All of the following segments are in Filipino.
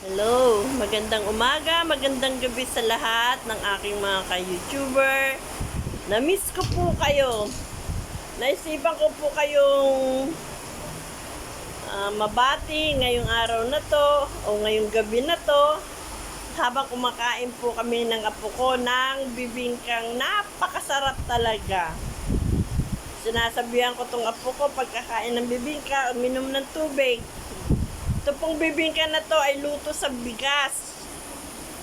Hello, magandang umaga, magandang gabi sa lahat ng aking mga ka-YouTuber. Na-miss ko po kayo. Naisipan ko po kayong ah, mabati ngayong araw na to o ngayong gabi na to habang kumakain po kami ng apo ko ng bibingkang napakasarap talaga. Sinasabihan ko tong apo ko pagkakain ng bibingka, uminom ng tubig. Ito pong bibingka na to ay luto sa bigas.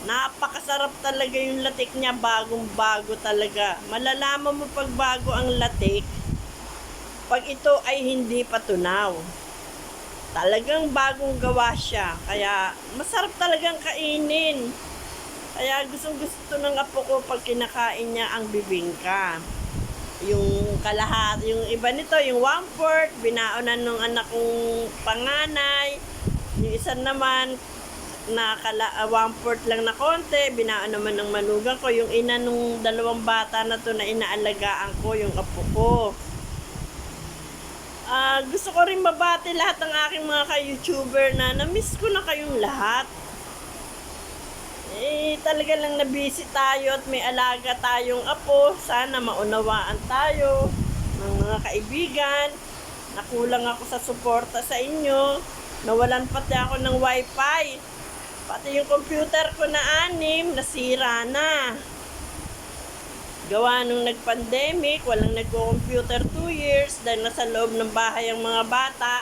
Napakasarap talaga yung latik niya, bagong bago talaga. Malalaman mo pag bago ang latik, pag ito ay hindi pa tunaw. Talagang bagong gawa siya. Kaya masarap talagang kainin. Kaya gustong gusto ng apo ko pag kinakain niya ang bibingka. Yung kalahat, yung iba nito, yung one fourth, binaonan ng anak kong panganay. Yung isa naman, na kala, uh, one fourth lang na konti, binaan naman ng manugang ko. Yung ina nung dalawang bata na to na inaalagaan ko, yung apo ko. Ah, gusto ko rin mabati lahat ng aking mga ka-YouTuber na na-miss ko na kayong lahat. Eh, talaga lang na-busy tayo at may alaga tayong apo. Sana maunawaan tayo ng mga kaibigan. Nakulang ako sa suporta sa inyo. Nawalan pati ako ng wifi. Pati yung computer ko na anim, nasira na. Gawa nung nag-pandemic, walang nagko-computer 2 years dahil nasa loob ng bahay ang mga bata.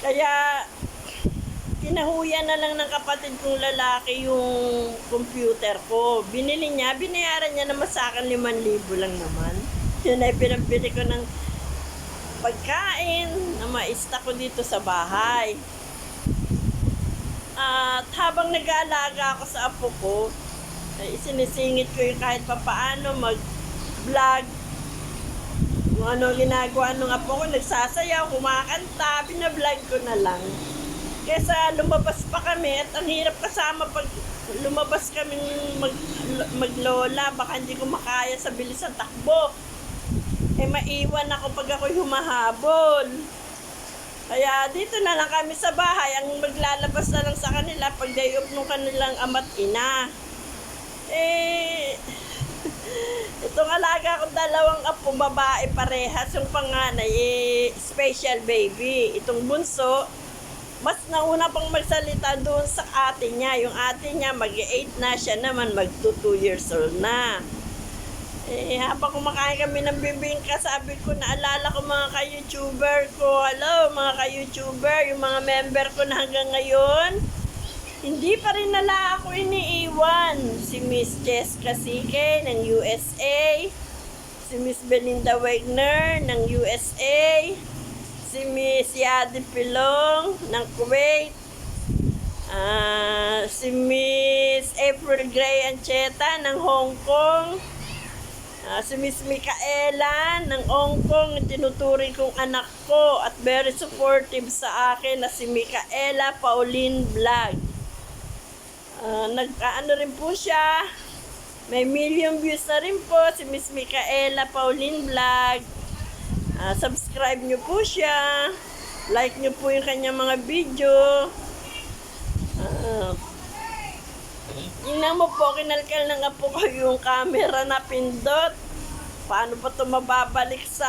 Kaya, kinahuyan na lang ng kapatid kong lalaki yung computer ko. Binili niya, binayaran niya naman sa akin 5,000 lang naman. Yun ay pinabili ko ng pagkain na maista ko dito sa bahay. At habang nag-aalaga ako sa apo ko, ay isinisingit ko yung kahit papaano mag-vlog. Kung ano ginagawa nung apo ko, nagsasayaw, kumakanta, binablog ko na lang. Kesa lumabas pa kami at ang hirap kasama pag lumabas kami mag, maglola, baka hindi ko makaya sa bilis ng takbo. Eh maiwan ako pag ako'y humahabol. Kaya dito na lang kami sa bahay, ang maglalabas na lang sa kanila pag day off nung kanilang ama't ina. Eh, itong alaga ko dalawang apo, babae parehas, yung panganay, eh, special baby. Itong bunso, mas nauna pang magsalita doon sa ate niya. Yung ate niya, mag-8 na, siya naman mag-2 years old na. Eh, habang kumakain kami ng bibingka, sabi ko, naalala ko mga ka-YouTuber ko. Hello, mga ka-YouTuber, yung mga member ko na hanggang ngayon. Hindi pa rin nala ako iniiwan. Si Miss Jessica Sige ng USA. Si Miss Belinda Wagner ng USA. Si Miss Yadi Pilong ng Kuwait. Ah, si Miss April Gray Ancheta ng Hong Kong. Ah, si Miss Micaela ng Hong Kong, tinuturing kong anak ko at very supportive sa akin na si Micaela Pauline Vlog. Ah, nag-ano rin po siya. May million views na rin po si Miss Micaela Pauline Vlog. Ah, subscribe nyo po siya. Like nyo po yung kanyang mga video. Ah, Tingnan mo po, kinalkal ng apo ko yung camera na pindot. Paano pa ito mababalik sa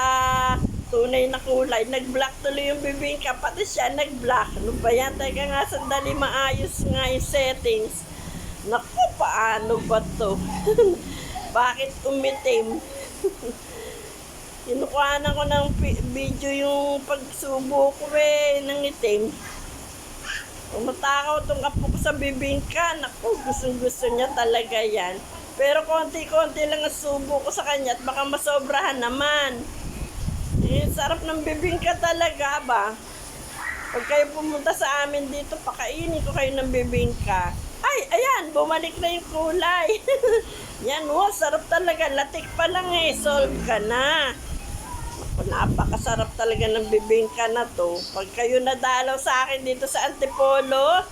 tunay na kulay? Nag-black tuloy yung bibingka, pati siya nag-black. Ano ba yan? Teka nga, sandali maayos nga yung settings. Naku, paano ba to? Bakit umitim? Kinukuhanan ko ng video yung pagsubo ko eh, ng itim. Umatakaw tong apo ko sa bibingka. Naku, gustong gusto niya talaga yan. Pero konti-konti lang ang subo ko sa kanya at baka masobrahan naman. Eh, sarap ng bibingka talaga ba? Pag kayo pumunta sa amin dito, pakainin ko kayo ng bibingka. Ay, ayan, bumalik na yung kulay. yan, wow, sarap talaga. Latik pa lang eh, solve ka na. Napakasarap talaga ng bibingka na to. Pag kayo nadalaw sa akin dito sa Antipolo,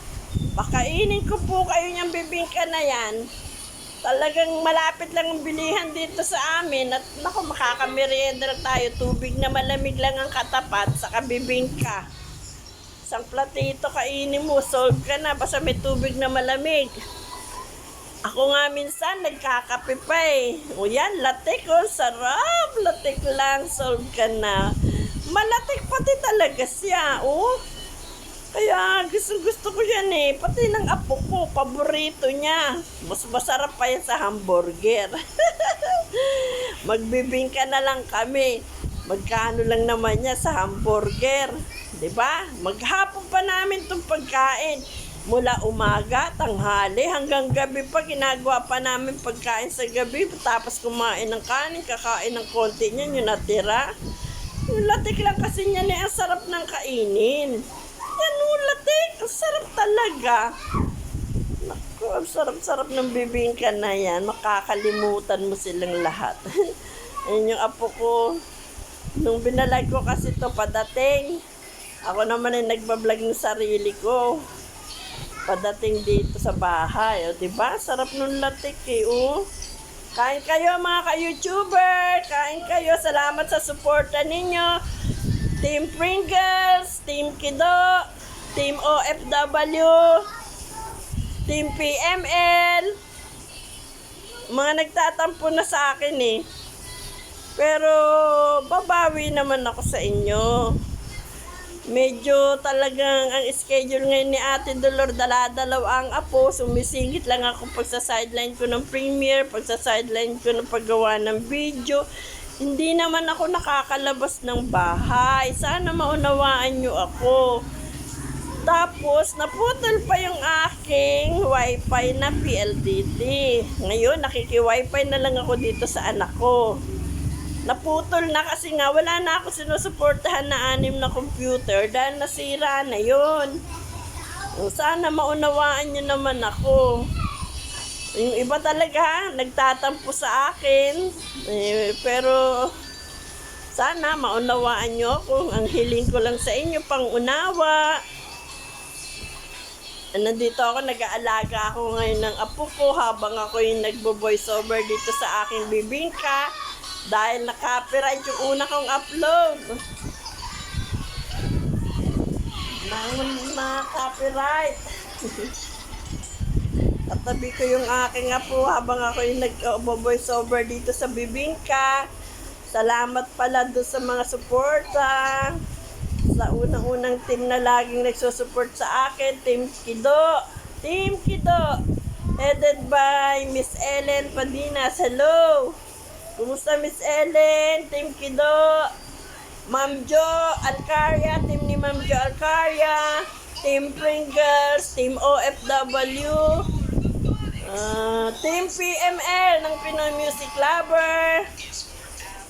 pakainin ko po kayo niyang bibingka na yan. Talagang malapit lang ang bilihan dito sa amin at naku, makakamerienda na tayo. Tubig na malamig lang ang katapat sa kabibingka. isang platito kainin mo, solve ka na, basta may tubig na malamig. Ako nga minsan, nagkakape pa eh. O yan, latik oh, sarap. Latik lang, solve ka na. Malatik pati talaga siya, oh. Kaya gusto gusto ko yan eh. Pati ng apo ko, paborito niya. Mas masarap pa yan sa hamburger. Magbibingka na lang kami. Magkano lang naman niya sa hamburger. 'Di ba? Maghapon pa namin tong pagkain. Mula umaga, tanghali, hanggang gabi pa ginagawa pa namin pagkain sa gabi. Tapos kumain ng kanin, kakain ng konti niyan, yung natira. Yung latik lang kasi niya eh, ang sarap ng kainin. Yan yung latik, ang sarap talaga. Naku, ang sarap-sarap ng bibingka na yan. Makakalimutan mo silang lahat. Ayun yung apo ko. Nung binalag ko kasi to padating, ako naman ay nagbablog ng sarili ko. Padating dito sa bahay. O, diba? Sarap nung latik eh, oh. Kain kayo mga ka-YouTuber! Kain kayo! Salamat sa suporta ninyo! Team Pringles, Team Kido, Team OFW, Team PML. Mga nagtatampo na sa akin eh. Pero babawi naman ako sa inyo. Medyo talagang ang schedule ngayon ni Ate Dolor dala-dalaw ang apo. Sumisingit lang ako pag sa sideline ko ng premiere, pag sa sideline ko ng paggawa ng video. Hindi naman ako nakakalabas ng bahay. Sana maunawaan nyo ako. Tapos, naputol pa yung aking wifi na PLDT. Ngayon, nakiki-wifi na lang ako dito sa anak ko. Naputol na kasi nga wala na ako sinusuportahan na anim na computer dahil nasira na yon. Sana maunawaan nyo naman ako. Yung iba talaga, nagtatampo sa akin. Eh, pero sana maunawaan nyo ako. Ang hiling ko lang sa inyo, pang unawa. Nandito ako, nag-aalaga ako ngayon ng apo ko habang ako yung nagbo-voice over dito sa aking bibingka. Dahil na-copyright yung una kong upload. Nang na-copyright. Katabi ko yung aking apo habang ako yung nag-voice over dito sa bibingka. Salamat pala doon sa mga suporta. Sa unang-unang team na laging nagsusupport sa akin, Team Kido. Team Kido. Headed by Miss Ellen Padinas. Hello! Kumusta Miss Ellen? Team Kido. Ma'am Jo Alcaria. Team ni Ma'am Jo Alcaria. Team Pringles. Team OFW. Ah, Team PML ng Pinoy Music Lover.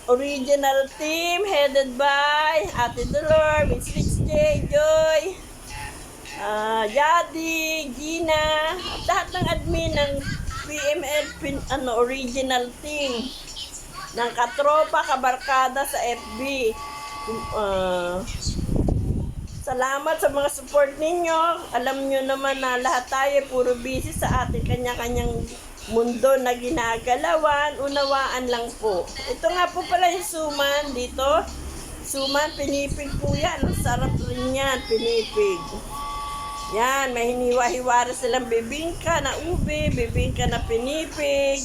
Original team headed by Ate Dolor, Miss Rich J, Joy, ah Yadi, Gina, at lahat ng admin ng PML pin, ano, original team ng katropa, kabarkada sa FB. Ah, salamat sa mga support ninyo. Alam nyo naman na lahat tayo puro busy sa ating kanya-kanyang mundo na ginagalawan. Unawaan lang po. Ito nga po pala yung suman dito. Suman, pinipig po yan. Ang sarap rin yan, pinipig. Yan, may hiniwa-hiwara silang bibingka na ube, bibingka na pinipig,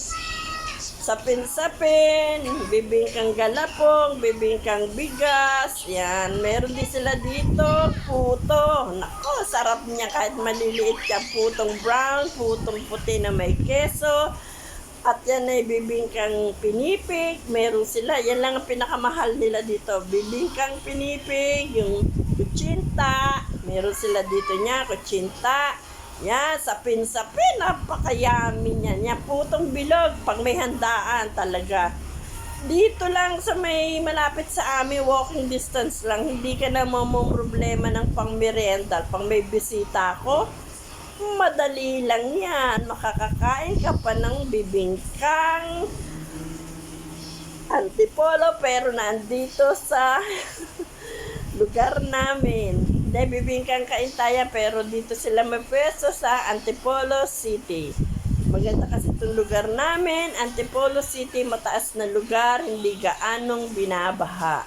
sapin-sapin, bibingkang galapong, bibingkang bigas. Yan, meron din sila dito, puto. Nako, sarap niya kahit maliliit ka. Putong brown, putong puti na may keso. At yan ay bibingkang pinipig. Meron sila. Yan lang ang pinakamahal nila dito. Bibingkang pinipig, yung kutsinta. Meron sila dito niya, kutsinta. Yan, sapin-sapin. Napakayami niya. Yan, putong bilog. Pag may handaan talaga. Dito lang sa may malapit sa amin, walking distance lang. Hindi ka na problema ng pang merienda, pang may bisita ko. Madali lang yan. Makakakain ka pa ng bibingkang antipolo pero nandito sa lugar namin. Hindi, bibingkang kaintayan pero dito sila may pwesto sa Antipolo City. Maganda kasi itong lugar namin. Antipolo City, mataas na lugar, hindi gaanong binabaha.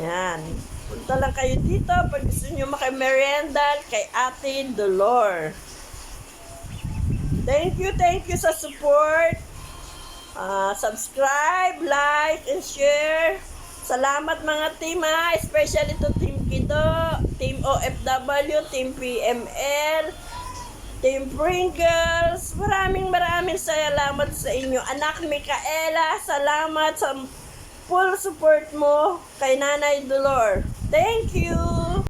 Yan. Punta lang kayo dito pag gusto nyo makimerienda kay Ate Dolor. Thank you, thank you sa support. Ah, subscribe, like, and share. Salamat mga team ha, especially to Kido, Team OFW, Team PML, Team Pringles. Maraming maraming salamat sa inyo. Anak Mikaela, salamat sa full support mo kay Nanay Dolor. Thank you!